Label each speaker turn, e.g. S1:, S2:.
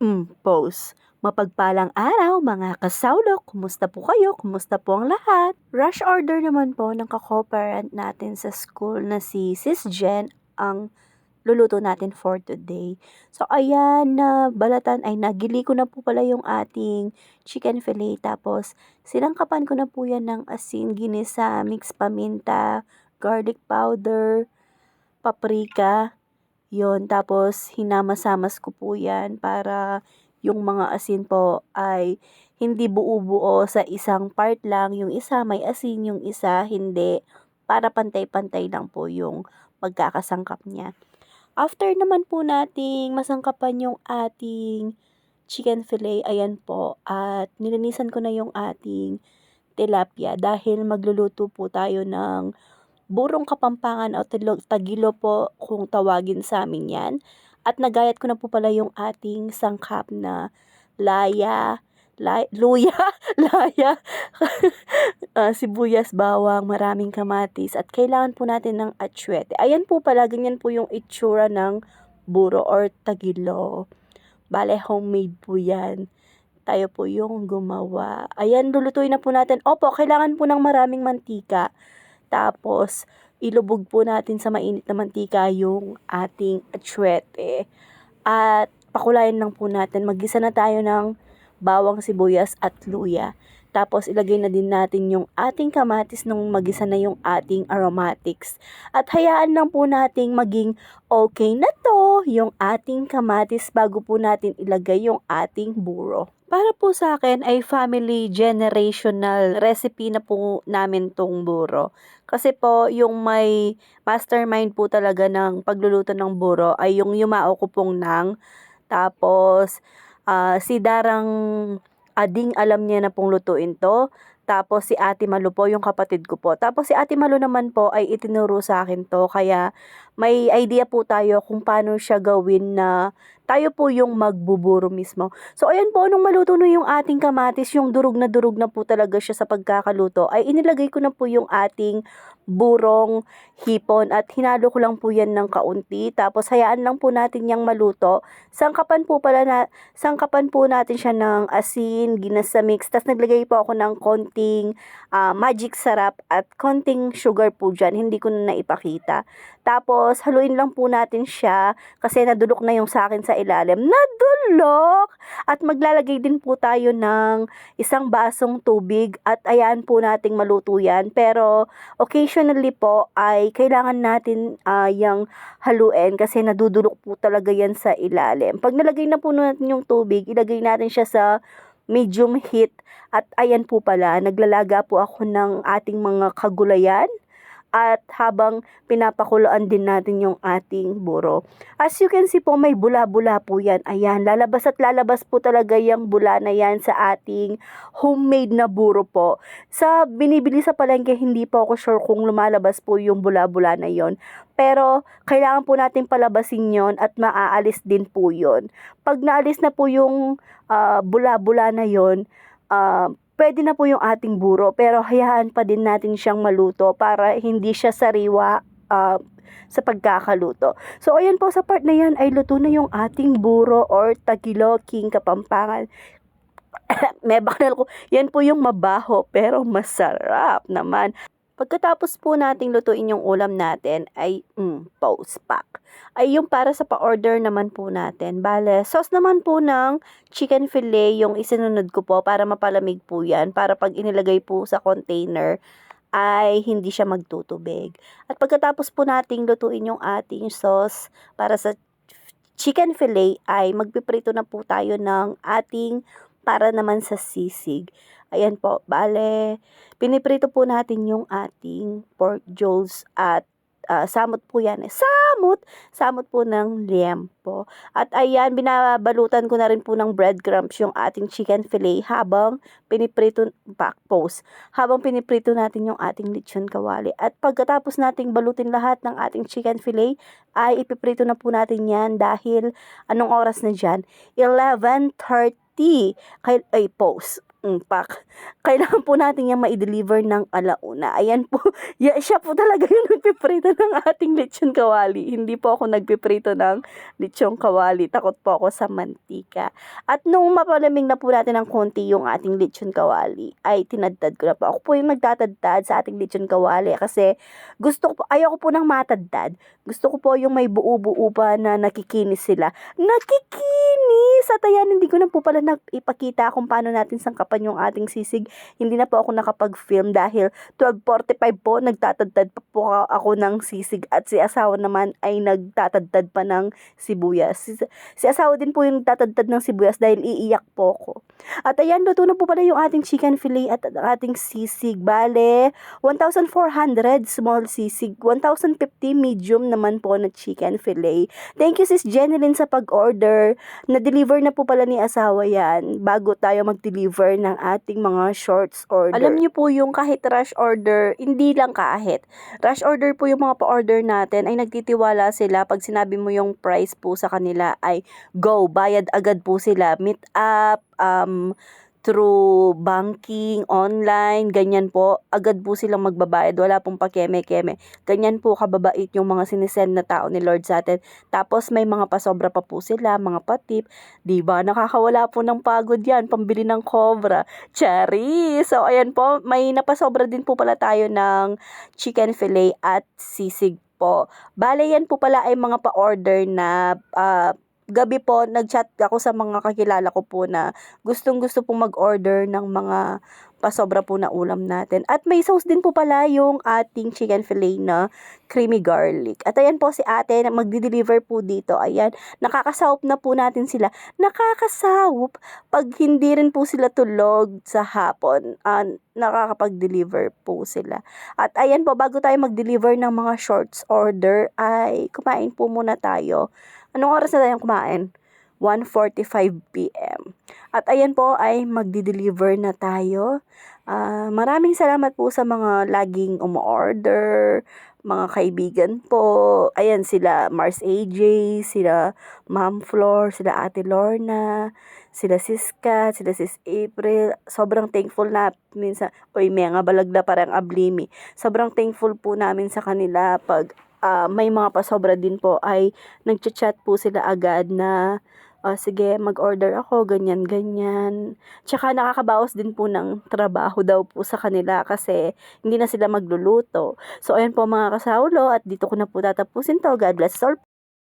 S1: Mm, pose. Mapagpalang araw mga kasawlok, kumusta po kayo? Kumusta po ang lahat? Rush order naman po ng kako-parent natin sa school na si Sis Jen ang luluto natin for today. So ayan, na balatan ay nagili ko na po pala yung ating chicken fillet tapos sinangkapan ko na po yan ng asin, ginisa, mix paminta, garlic powder, paprika, yon tapos hinama-samas ko po yan para yung mga asin po ay hindi buo-buo sa isang part lang. Yung isa may asin, yung isa hindi. Para pantay-pantay lang po yung magkakasangkap niya. After naman po nating masangkapan yung ating chicken fillet, ayan po, at nilinisan ko na yung ating tilapia dahil magluluto po tayo ng burong kapampangan o tagilo po kung tawagin sa amin yan. At nagayat ko na po pala yung ating sangkap na laya, lay, luya, laya, uh, sibuyas, bawang, maraming kamatis. At kailangan po natin ng atsuete. Ayan po pala, ganyan po yung itsura ng buro or tagilo. Bale, homemade po yan. Tayo po yung gumawa. Ayan, lulutuin na po natin. Opo, kailangan po ng maraming mantika. Tapos, ilubog po natin sa mainit na mantika yung ating atsuete. At pakulayan lang po natin. Magisa na tayo ng bawang sibuyas at luya. Tapos ilagay na din natin yung ating kamatis nung magisa na yung ating aromatics. At hayaan lang po nating maging okay na to yung ating kamatis bago po natin ilagay yung ating buro. Para po sa akin ay family generational recipe na po namin tong buro. Kasi po yung may mastermind po talaga ng pagluluto ng buro ay yung yumao ko pong nang. Tapos uh, si Darang ading alam niya na pong lutuin to. Tapos si Ate Malu po, yung kapatid ko po. Tapos si Ate Malu naman po ay itinuro sa akin to. Kaya may idea po tayo kung paano siya gawin na tayo po yung magbuburo mismo. So ayan po, nung maluto na yung ating kamatis, yung durug na durug na po talaga siya sa pagkakaluto, ay inilagay ko na po yung ating burong hipon at hinalo ko lang po yan ng kaunti. Tapos hayaan lang po natin yang maluto. Sangkapan po pala na, sangkapan po natin siya ng asin, ginasa mix. Tapos naglagay po ako ng konting uh, magic sarap at konting sugar po dyan. Hindi ko na naipakita. Tapos haluin lang po natin siya kasi nadulok na yung sa akin sa ilalim. Nadulok! At maglalagay din po tayo ng isang basong tubig at ayaan po nating maluto yan. Pero occasionally po ay kailangan natin uh, yung haluin kasi nadudulok po talaga yan sa ilalim. Pag nalagay na po natin yung tubig, ilagay natin siya sa medium heat at ayan po pala, naglalaga po ako ng ating mga kagulayan at habang pinapakuloan din natin yung ating buro. As you can see po, may bula-bula po yan. Ayan, lalabas at lalabas po talaga yung bula na yan sa ating homemade na buro po. Sa binibili sa palengke, hindi po ako sure kung lumalabas po yung bula-bula na yon. Pero, kailangan po natin palabasin yon at maaalis din po yon. Pag naalis na po yung uh, bula-bula na yon, uh, pwede na po yung ating buro pero hayaan pa din natin siyang maluto para hindi siya sariwa uh, sa pagkakaluto. So, ayan po sa part na yan ay luto na yung ating buro or tagilo king kapampangan. May bakal ko. Yan po yung mabaho pero masarap naman. Pagkatapos po nating lutuin yung ulam natin ay mm, post pack. Ay yung para sa pa-order naman po natin. Bale, sauce naman po ng chicken fillet yung isinunod ko po para mapalamig po yan. Para pag inilagay po sa container ay hindi siya magtutubig. At pagkatapos po nating lutuin yung ating sauce para sa chicken fillet ay magpiprito na po tayo ng ating para naman sa sisig. Ayan po, bale, piniprito po natin yung ating pork jolls at uh, samot po yan. Samot! Samot po ng liempo. At ayan, binabalutan ko na rin po ng breadcrumbs yung ating chicken fillet habang piniprito, back post, habang piniprito natin yung ating lechon kawali. At pagkatapos nating balutin lahat ng ating chicken fillet, ay ipiprito na po natin yan dahil anong oras na dyan? 11.30 kay, ay, post mm, pack. Kailangan po natin yung ma-deliver ng alauna. Ayan po, ya, siya po talaga yung nagpiprito ng ating lechon kawali. Hindi po ako nagpiprito ng lechon kawali. Takot po ako sa mantika. At nung mapalamig na po natin ng konti yung ating lechon kawali, ay tinadtad ko na po. Ako po yung nagtatadtad sa ating lechon kawali kasi gusto ko po, ayoko po ng matadtad. Gusto ko po yung may buo-buo pa na nakikinis sila. Nakikinis! At ayan, hindi ko na po pala ipakita kung paano natin sangkapan yung ating sisig. Hindi na po ako nakapag-film dahil 12.45 po, nagtatadtad pa po ako ng sisig at si asawa naman ay nagtatadtad pa ng sibuyas. Si, si asawa din po yung nagtatadtad ng sibuyas dahil iiyak po ko. At ayan, luto na po pala yung ating chicken fillet at ating sisig. Bale, 1,400 small sisig, 1,050 medium naman po na chicken fillet. Thank you sis Jeneline sa pag-order. Na-deliver na po pala ni asawa yan bago tayo mag-deliver ng ating mga shorts order. Alam niyo po yung kahit rush order, hindi lang kahit. Rush order po yung mga pa-order natin ay nagtitiwala sila pag sinabi mo yung price po sa kanila ay go, bayad agad po sila. Meet up, um, through banking, online, ganyan po, agad po silang magbabayad. Wala pong pakeme-keme. Ganyan po kababait yung mga sinisend na tao ni Lord sa atin. Tapos may mga pasobra pa po sila, mga patip. Ba? Nakakawala po ng pagod yan, pambili ng cobra. Cherry! So, ayan po, may napasobra din po pala tayo ng chicken fillet at sisig po. Bale, yan po pala ay mga pa-order na ah, gabi po, nag-chat ako sa mga kakilala ko po na gustong gusto pong mag-order ng mga pasobra po na ulam natin. At may sauce din po pala yung ating chicken fillet na creamy garlic. At ayan po si ate na magdi-deliver po dito. Ayan, nakakasawop na po natin sila. Nakakasawop pag hindi rin po sila tulog sa hapon. ah, nakakapag-deliver po sila. At ayan po, bago tayo mag-deliver ng mga shorts order, ay kumain po muna tayo. Anong oras na tayong kumain? 1.45 p.m. At ayan po ay magdi-deliver na tayo. Ah, maraming salamat po sa mga laging umu-order, mga kaibigan po. Ayan sila Mars AJ, sila Ma'am Flor, sila Ate Lorna, sila Sis Kat, sila Sis April. Sobrang thankful na minsan, oy may nga balagda parang ablimi. Sobrang thankful po namin sa kanila pag ah, may mga pasobra din po ay nagchat-chat po sila agad na "Ah, sige mag-order ako ganyan ganyan. Tsaka nakakabawas din po ng trabaho daw po sa kanila kasi hindi na sila magluluto. So ayan po mga kasaulo at dito ko na po tatapusin to. God bless all